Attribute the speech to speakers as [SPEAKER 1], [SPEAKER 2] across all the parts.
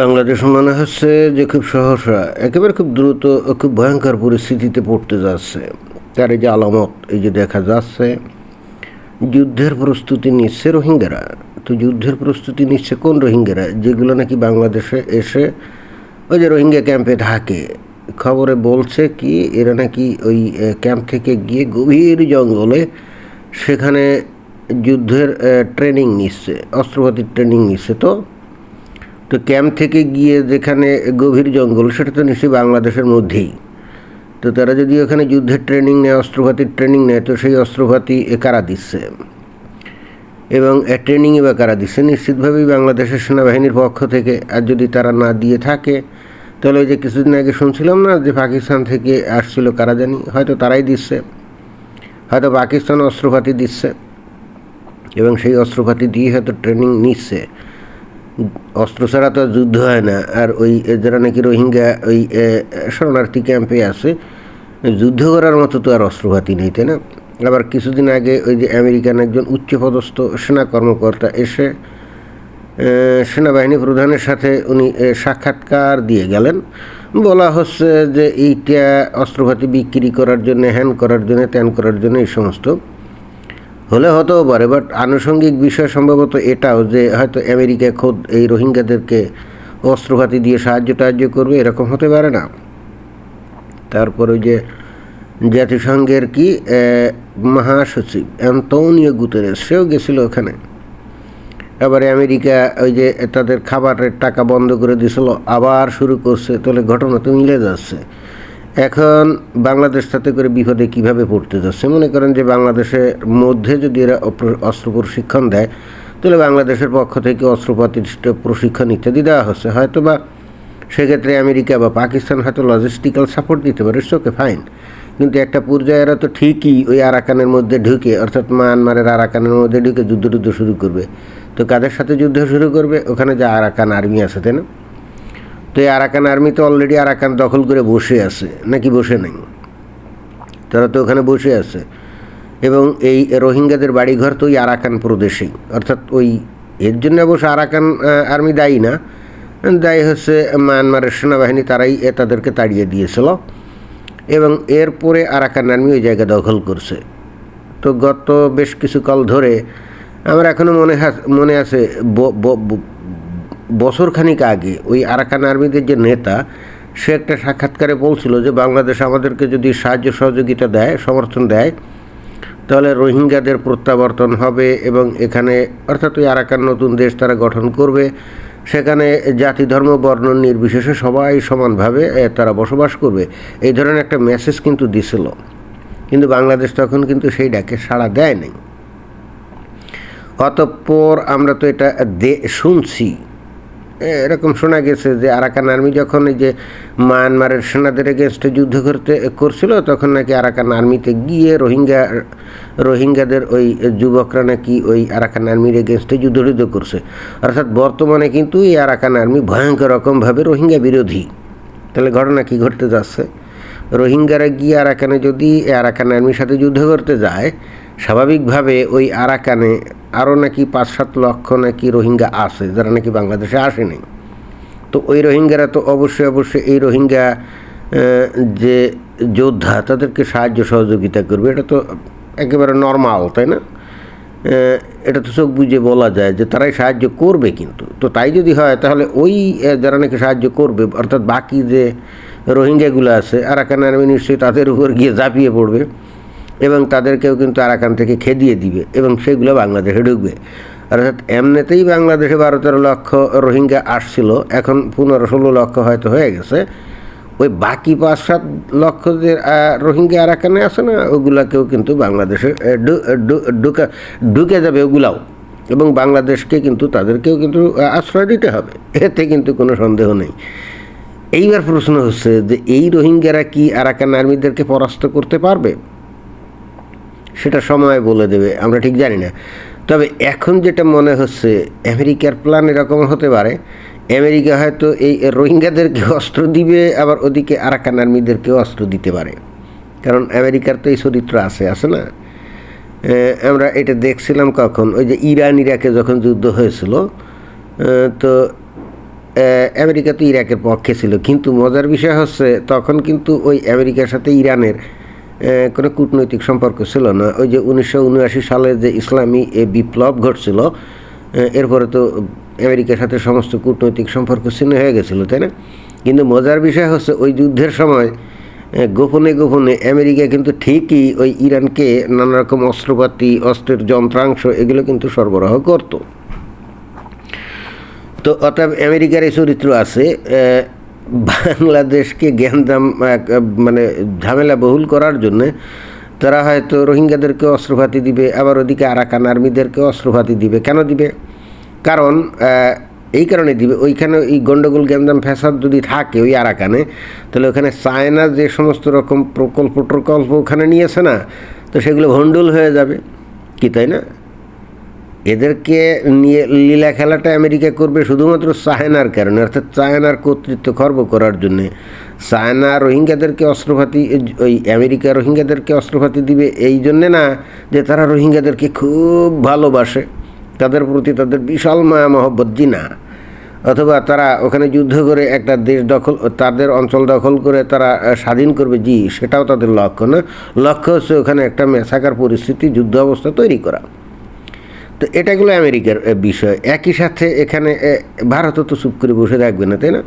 [SPEAKER 1] বাংলাদেশ মনে হচ্ছে যে খুব সহসা, একেবারে খুব দ্রুত খুব ভয়ঙ্কর পরিস্থিতিতে পড়তে যাচ্ছে। তার এই যে আলামত, এই যে দেখা যাচ্ছে, যুদ্ধের প্রস্তুতি নিচ্ছে রোহিঙ্গারা। তো যুদ্ধের প্রস্তুতি নিচ্ছে কোন রোহিঙ্গারা? যেগুলো নাকি বাংলাদেশে এসে ওই যে রোহিঙ্গা ক্যাম্পে থাকে। খবরে বলছে কি, এরা নাকি ওই ক্যাম্প থেকে গিয়ে গভীর জঙ্গলে সেখানে যুদ্ধের ট্রেনিং নিচ্ছে, অস্ত্রপাতির ট্রেনিং নিচ্ছে। তো তো ক্যাম্প থেকে গিয়ে যেখানে গভীর জঙ্গল, সেটা তো নিশ্চয়ই বাংলাদেশের মধ্যেই। তো তারা যদি ওখানে যুদ্ধের ট্রেনিং নেয় অস্ত্রপাতির ট্রেনিং নেয়, তো সেই অস্ত্রপাতি এ কারা দিচ্ছে? এবং ট্রেনিংই বা কারা দিচ্ছে? নিশ্চিতভাবেই বাংলাদেশের সেনাবাহিনীর পক্ষ থেকে, আর যদি তারা না দিয়ে থাকে, তাহলে ওই যে কিছুদিন আগে শুনছিলাম না যে পাকিস্তান থেকে আসছিল কারা জানি? হয়তো তারাই দিচ্ছে। হয়তো পাকিস্তান অস্ত্রপাতি দিচ্ছে। এবং সেই অস্ত্রপাতি দিয়ে হয়তো ট্রেনিং নিচ্ছে। অস্ত্র ছাড়া তো যুদ্ধ হয় না। আর ওই যারা নাকি রোহিঙ্গা, ওই শরণার্থী ক্যাম্পে আছে। যুদ্ধ করার মতো তো আর অস্ত্রপাতি নেই, তাই না? আবার কিছুদিন আগে ওই যে আমেরিকান একজন উচ্চপদস্থ সেনা কর্মকর্তা এসে সেনাবাহিনী প্রধানের সাথে উনি সাক্ষাৎকার দিয়ে গেলেন। বলা হচ্ছে যে এইটা অস্ত্রপাতি বিক্রি করার জন্য, হ্যান করার জন্য, ত্যান করার জন্য এই সমস্ত হলে হতেও পারে বাট আনুষঙ্গিক বিষয় সম্ভবত এটাও যে হয়তো আমেরিকা খোদ এই রোহিঙ্গাদেরকে অস্ত্রপাতি দিয়ে সাহায্য টাহায্য করবে, এরকম হতে পারে না। তারপর ওই যে জাতিসংঘের কি মহাসচিব অ্যান্তোনিও গুতেরেস, সেও গেছিল ওখানে। এবারে আমেরিকা ওই যে তাদের খাবারের টাকা বন্ধ করে দিয়েছিল আবার শুরু করছে, তাহলে ঘটনা তো মিলে যাচ্ছে। এখন বাংলাদেশ তাতে করে বিপদে কীভাবে পড়তে যাচ্ছে? মনে করেন যে বাংলাদেশের মধ্যে যদি এরা অস্ত্র প্রশিক্ষণ দেয়, তাহলে বাংলাদেশের পক্ষ থেকে অস্ত্রপাতির প্রশিক্ষণ ইত্যাদি দেওয়া হচ্ছে। হয়তো বা সেক্ষেত্রে আমেরিকা বা পাকিস্তান হয়তো লজিস্টিক্যাল সাপোর্ট দিতে পারে ওকে ফাইন কিন্তু একটা পর্যায়ে এরা তো ঠিকই ওই আরাকানের মধ্যে ঢুকে, অর্থাৎ মায়ানমারের আরাকানের মধ্যে ঢুকে যুদ্ধ টুদ্ধ শুরু করবে। তো কাদের সাথে যুদ্ধ শুরু করবে? ওখানে যে আরাকান আর্মি আছে, তাই না? তো এই আরাকান আর্মি তো অলরেডি আরাকান দখল করে বসে আছে। নাকি বসে নেই? তারা তো ওখানে বসে আছে। এবং এই রোহিঙ্গাদের বাড়িঘর তো ওই আরাকান প্রদেশেই। অর্থাৎ ওই এর জন্য অবশ্য আরাকান আর্মি দায়ী না। দায়ী হচ্ছে মায়ানমারের সেনাবাহিনী, তারাই এ তাদেরকে তাড়িয়ে দিয়েছিল। এবং এরপরে আরাকান আর্মি ওই জায়গা দখল করছে। তো গত বেশ কিছু কাল ধরে আমার এখনও মনে মনে আছে বছরখানিক আগে ওই আরাকান আর্মিদের যে নেতা, সে একটা সাক্ষাৎকারে বলছিল যে বাংলাদেশ আমাদেরকে যদি সাহায্য সহযোগিতা দেয়, সমর্থন দেয়, তাহলে রোহিঙ্গাদের প্রত্যাবর্তন হবে এবং এখানে অর্থাৎ ওই আরাকান নতুন দেশ তারা গঠন করবে। সেখানে জাতি, ধর্ম, বর্ণ নির্বিশেষে সবাই সমানভাবে তারা বসবাস করবে। এই ধরনের একটা মেসেজ কিন্তু দিছিল। কিন্তু বাংলাদেশ তখন কিন্তু সেই ডাকে সাড়া দেয় নাই অতঃপর আমরা তো এটা শুনছি। এরকম শোনা গেছে যে আরাকান আর্মি যখন এই যে মায়ানমারের সেনাদের এগেনস্টে যুদ্ধ করতে করছিল, তখন নাকি আরাকান আর্মিতে গিয়ে রোহিঙ্গা, রোহিঙ্গাদের ওই যুবকরা নাকি ওই আরাকান আর্মির এগেনস্টে যুদ্ধ করছে। অর্থাৎ বর্তমানে কিন্তু এই আরাকান আর্মি ভয়ঙ্কর রকমভাবে রোহিঙ্গা বিরোধী। তাহলে ঘটনা কি ঘটতে যাচ্ছে? রোহিঙ্গারা গিয়ে আরাকানে যদি আরাকান আর্মির সাথে যুদ্ধ করতে যায় স্বাভাবিকভাবে ওই আরাকানে আরও নাকি পাঁচ সাত লক্ষ নাকি রোহিঙ্গা আছে, যারা নাকি বাংলাদেশে আসেনি। তো ওই রোহিঙ্গারা তো অবশ্যই অবশ্যই এই রোহিঙ্গা যে যোদ্ধা, তাদেরকে সাহায্য সহযোগিতা করবে। এটা তো একেবারে নর্মাল তাই না? এটা তো চোখ বুঝে বলা যায় যে তারাই সাহায্য করবে কিন্তু। তো তাই যদি হয়, তাহলে ওই যারা নাকি সাহায্য করবে, অর্থাৎ বাকি যে রোহিঙ্গাগুলো আছে, আরাকান আর্মি নিশ্চয়ই তাদের উপর গিয়ে ঝাঁপিয়ে পড়বে। এবং তাদেরকেও কিন্তু আরাকান থেকে খেদিয়ে দিবে এবং সেগুলো বাংলাদেশে ঢুকবে। অর্থাৎ এমনিতেই বাংলাদেশে বারো তেরো লক্ষ রোহিঙ্গা আসছিল, এখন পনেরো ষোলো লক্ষ হয়তো হয়ে গেছে। ওই বাকি পাঁচ সাত লক্ষ যে রোহিঙ্গা আরাকানে আছে না, ওগুলাকেও কিন্তু বাংলাদেশে ঢুকে যাবে ওগুলাও। এবং বাংলাদেশকে কিন্তু তাদেরকেও কিন্তু আশ্রয় দিতে হবে, এতে কিন্তু কোনো সন্দেহ নেই। এইবার প্রশ্ন হচ্ছে যে এই রোহিঙ্গারা কি আরাকান আর্মিদেরকে পরাস্ত করতে পারবে? সেটা সময় বলে দেবে, আমরা ঠিক জানি না। তবে এখন যেটা মনে হচ্ছে, আমেরিকার প্ল্যান এরকম হতে পারে, আমেরিকা হয়তো এই রোহিঙ্গাদেরকে অস্ত্র দিবে, আবার ওদিকে আরাকান আর্মিদেরকেও অস্ত্র দিতে পারে। কারণ আমেরিকার তো এই চরিত্র আছে আছে না? আমরা এটা দেখছিলাম কখন, ওই যে ইরান, ইরাকে যখন যুদ্ধ হয়েছিল তো আমেরিকা তো ইরাকের পক্ষে ছিল, কিন্তু মজার বিষয় হচ্ছে, তখন কিন্তু ওই আমেরিকার সাথে ইরানের কোনো কূটনৈতিক সম্পর্ক ছিল না। ওই যে উনিশশো উনআশি সালে যে ইসলামী এ বিপ্লব ঘটছিল এরপরে তো আমেরিকার সাথে সমস্ত কূটনৈতিক সম্পর্ক ছিন্ন হয়ে গেছিল, তাই না? কিন্তু মজার বিষয় হচ্ছে ওই যুদ্ধের সময় গোপনে গোপনে আমেরিকা কিন্তু ঠিকই ওই ইরানকে নানা রকম অস্ত্রপাতি, অস্ত্রের যন্ত্রাংশ এগুলো কিন্তু সরবরাহ করতো। তো অর্থাৎ আমেরিকার এই চরিত্র আছে বাংলাদেশকে জ্ঞানদাম মানে ঝামেলা বহুল করার জন্য তারা হয়তো রোহিঙ্গাদেরকে অস্ত্রপাতি দিবে, আবার ওদিকে আরাকান আর্মিদেরকে অস্ত্রপাতি দিবে। কেন দিবে? কারণ এই কারণে দিবে। ওইখানে এই গন্ডগোল, গ্যান্দাম, ফ্যাসাদ যদি থাকে ওই আরাকানে, তাহলে ওখানে চায়না যে সমস্ত রকম প্রকল্প প্রকল্প ওখানে নিয়েছে না, তো সেগুলো ভণ্ডুল হয়ে যাবে। কি, তাই না? এদেরকে নিয়ে লীলা খেলাটা আমেরিকা করবে শুধুমাত্র চায়নার কারণে, অর্থাৎ চায়নার কর্তৃত্ব খর্ব করার জন্যে। চায়না রোহিঙ্গাদেরকে অস্ত্রপাতি ওই আমেরিকা রোহিঙ্গাদেরকে অস্ত্রপাতি দিবে এই জন্যে না যে তারা রোহিঙ্গাদেরকে খুব ভালোবাসে। তাদের প্রতি তাদের বিশাল মায়া মহব্বত না। অথবা তারা ওখানে যুদ্ধ করে একটা দেশ দখল, তাদের অঞ্চল দখল করে তারা স্বাধীন করবে, জি, সেটাও তাদের লক্ষ্য না। লক্ষ্য হচ্ছে ওখানে একটা মেসাকার পরিস্থিতি যুদ্ধ অবস্থা তৈরি করা। তো এটাগুলো আমেরিকার বিষয়। একই সাথে এখানে ভারতও তো চুপ করে বসে থাকবে না, তাই না?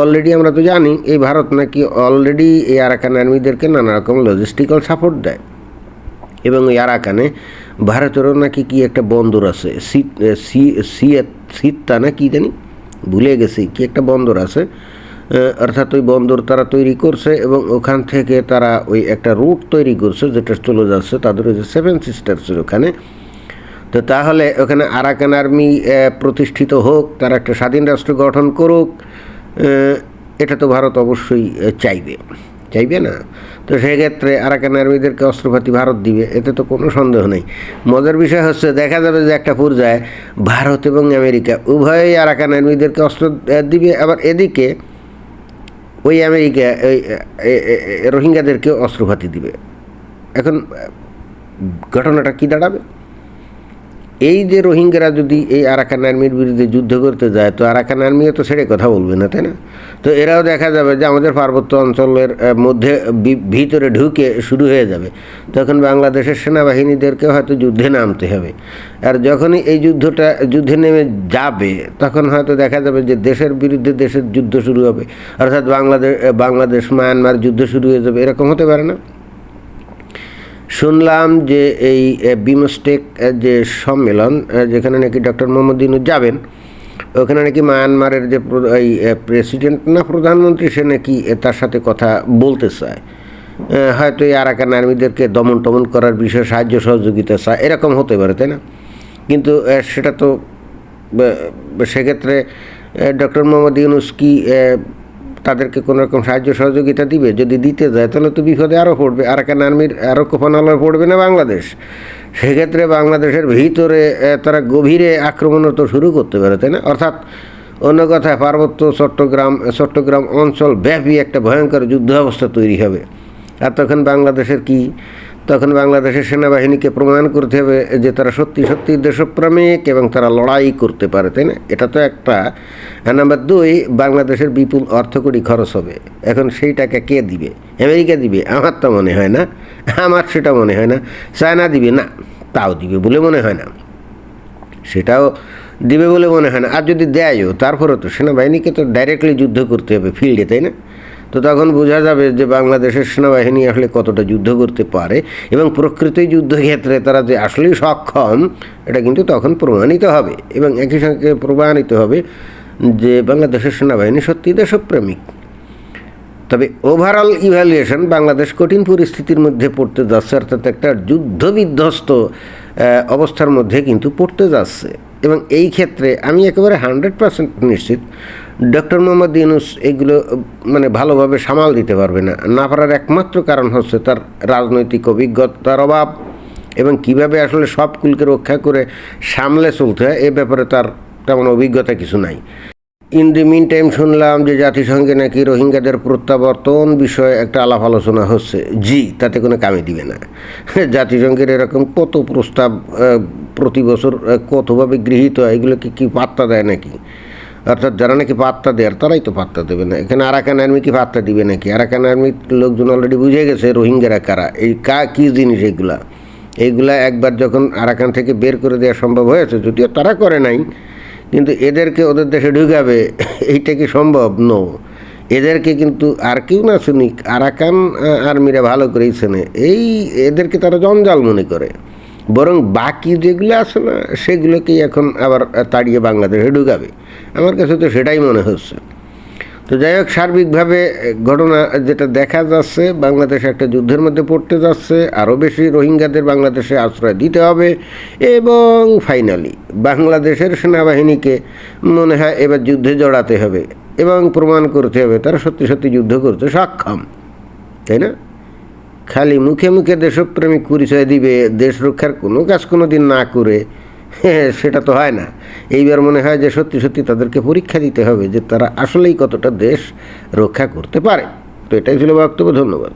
[SPEAKER 1] অলরেডি আমরা তো জানি, এই ভারত নাকি অলরেডি এই আরাকান আর্মিদেরকে নানা রকম লজিস্টিক্যাল সাপোর্ট দেয়। এবং ওই আরাকানে ভারতেরও নাকি কি একটা বন্দর আছে সিত্তা না কি জানি? ভুলে গেছি, কি একটা বন্দর আছে অর্থাৎ ওই বন্দর তারা তৈরি করছে এবং ওখান থেকে তারা ওই একটা রুট তৈরি করছে, যেটা চলে যাচ্ছে তাদের ওই যে সেভেন সিস্টার্সের ওখানে। তো তাহলে ওখানে আরাকান আর্মি প্রতিষ্ঠিত হোক তারা একটা স্বাধীন রাষ্ট্র গঠন করুক এটা তো ভারত অবশ্যই চাইবে। চাইবে না? তো সেক্ষেত্রে আরাকান আর্মিদেরকে অস্ত্রপাতি ভারত দিবে এতে তো কোনো সন্দেহ নেই। মজার বিষয় হচ্ছে দেখা যাবে যে একটা পর্যায়ে ভারত এবং আমেরিকা উভয়ই আরাকান আর্মিদেরকে অস্ত্র দিবে আবার এদিকে ওই আমেরিকা ওই আহ, এ- এ- এ- রোহিঙ্গাদেরকে অস্ত্রপাতি দিবে। এখন ঘটনাটা কী দাঁড়াবে? এই যে রোহিঙ্গারা যদি এই আরাকান আর্মির বিরুদ্ধে যুদ্ধ করতে যায়, তো আরাকান আর্মিও তো ছেড়ে কথা বলবে না, তাই না? তো এরাও দেখা যাবে যে আমাদের পার্বত্য অঞ্চলের মধ্যে ভিতরে ঢুকে শুরু হয়ে যাবে। তখন বাংলাদেশের সেনাবাহিনীদেরকে হয়তো যুদ্ধে নামতে হবে। আর যখনই এই যুদ্ধটা, যুদ্ধে নেমে যাবে, তখন হয়তো দেখা যাবে যে দেশের বিরুদ্ধে দেশের যুদ্ধ শুরু হবে। অর্থাৎ বাংলাদেশ বাংলাদেশ, মায়ানমার যুদ্ধ শুরু হয়ে যাবে, এরকম হতে পারে না? শুনলাম যে এই বিমস্টেক যে সম্মেলন যেখানে নাকি ডক্টর মোহাম্মদ যাবেন, ওখানে নাকি মায়ানমারের যে এই প্রেসিডেন্ট না প্রধানমন্ত্রী, সে নাকি তার সাথে কথা বলতে চায়। হয়তো এই আরাকান আর্মিদেরকে দমন টমন করার বিষয়ে সাহায্য, সহযোগিতা চায়, এরকম হতে পারে, তাই না? কিন্তু সেটা তো সেক্ষেত্রে ডক্টর মোহাম্মদ ইউনুস কি তাদেরকে কোনো রকম সাহায্য সহযোগিতা দিবে? যদি দিতে যায়, তাহলে তো বিপদে আরও পড়বে। আরাকান আর্মির আরও কোপানালয় পড়বে না বাংলাদেশ? সেক্ষেত্রে বাংলাদেশের ভিতরে তারা গভীরে আক্রমণও তো শুরু করতে পারে, তাই না? অর্থাৎ অন্য কথায়, পার্বত্য চট্টগ্রাম চট্টগ্রাম অঞ্চল ব্যাপী একটা ভয়ঙ্কর যুদ্ধ অবস্থা তৈরি হবে। আর তখন বাংলাদেশের কি তখন বাংলাদেশের সেনাবাহিনীকে প্রমাণ করতে হবে যে তারা সত্যি সত্যি দেশপ্রেমিক এবং তারা লড়াই করতে পারে, তাই না? এটা তো একটা। নাম্বার দুই, বাংলাদেশের বিপুল অর্থকড়ি খরচ হবে। এখন সেই টাকা কে দিবে? আমেরিকা দিবে? আমার তো মনে হয় না। আমার সেটা মনে হয় না। চায়না দিবে? না, তাও দিবে বলে মনে হয় না। সেটাও দিবে বলে মনে হয় না। আর যদি দেয়ও, তারপরেও তো সেনাবাহিনীকে তো ডাইরেক্টলি যুদ্ধ করতে হবে ফিল্ডে তাই না? তো তখন বোঝা যাবে যে বাংলাদেশের সেনাবাহিনী আসলে কতটা যুদ্ধ করতে পারে এবং প্রকৃতই যুদ্ধক্ষেত্রে তারা যে আসলেই সক্ষম, এটা কিন্তু তখন প্রমাণিত হবে এবং একই সঙ্গে প্রমাণিত হবে যে বাংলাদেশের সেনাবাহিনী সত্যি দেশপ্রেমিক। তবে ওভারঅল ইভ্যালুয়েশন বাংলাদেশ কঠিন পরিস্থিতির মধ্যে পড়তে যাচ্ছে, অর্থাৎ একটা যুদ্ধ বিধ্বস্ত অবস্থার মধ্যে কিন্তু পড়তে যাচ্ছে। এবং এই ক্ষেত্রে আমি একেবারে হান্ড্রেড পার্সেন্ট নিশ্চিত ডক্টর মোহাম্মদ ইউনুস এগুলো মানে ভালোভাবে সামাল দিতে পারবে না। না পারার একমাত্র কারণ হচ্ছে তার রাজনৈতিক অভিজ্ঞতার অভাব এবং কীভাবে আসলে সব কুলকে রক্ষা করে সামলে চলতে হয়, এ ব্যাপারে তার তেমন অভিজ্ঞতা কিছু নাই। ইন দি মিন টাইম শুনলাম যে জাতিসংঘে নাকি রোহিঙ্গাদের প্রত্যাবর্তন বিষয়ে একটা আলাপ আলোচনা হচ্ছে। জি, তাতে কোনো কামে দিবে না। জাতিসংঘের এরকম কত প্রস্তাব প্রতি বছর কতভাবে গৃহীত হয়, এগুলোকে কি পাত্তা দেয় নাকি? অর্থাৎ যারা নাকি পাত্তা দেয় তারাই তো পাত্তা দেবে না। এখানে আরাকান আর্মি কি পাত্তা দিবে নাকি? আরাকান আর্মির লোকজন অলরেডি বুঝে গেছে, রোহিঙ্গারা কারা? এই কা, কী জিনিস এইগুলা এইগুলা একবার যখন আরাকান থেকে বের করে দেওয়া সম্ভব হয়েছে, যদিও তারা করে নাই, কিন্তু এদেরকে ওদের দেশে ঢুকাবে, এইটা কি সম্ভব? নো এদেরকে কিন্তু আর কেউ না শুনি আরাকান আর্মিরা ভালো করেই চেনে। এই, এদেরকে তারা জঞ্জাল মনে করে। বরং বাকি যেগুলো আছে না, সেগুলোকেই এখন আবার তাড়িয়ে বাংলাদেশে ঢুকাবে। আমার কাছে তো সেটাই মনে হচ্ছে। তো যাই হোক, সার্বিকভাবে ঘটনা যেটা দেখা যাচ্ছে, বাংলাদেশ একটা যুদ্ধের মধ্যে পড়তে যাচ্ছে, আরও বেশি রোহিঙ্গাদের বাংলাদেশে আশ্রয় দিতে হবে এবং ফাইনালি বাংলাদেশের সেনাবাহিনীকে মনে হয় এবার যুদ্ধে জড়াতে হবে এবং প্রমাণ করতে হবে, তারা সত্যি সত্যি যুদ্ধ করতে সক্ষম, তাই না? খালি মুখে মুখে দেশপ্রেমিক পরিচয় দিবে, দেশ রক্ষার কোনো কাজ কোনো দিন না করে সেটা তো হয় না। এইবার মনে হয় যে সত্যি সত্যি তাদেরকে পরীক্ষা দিতে হবে যে তারা আসলেই কতটা দেশ রক্ষা করতে পারে। তো এটাই ছিল বক্তব্য, ধন্যবাদ।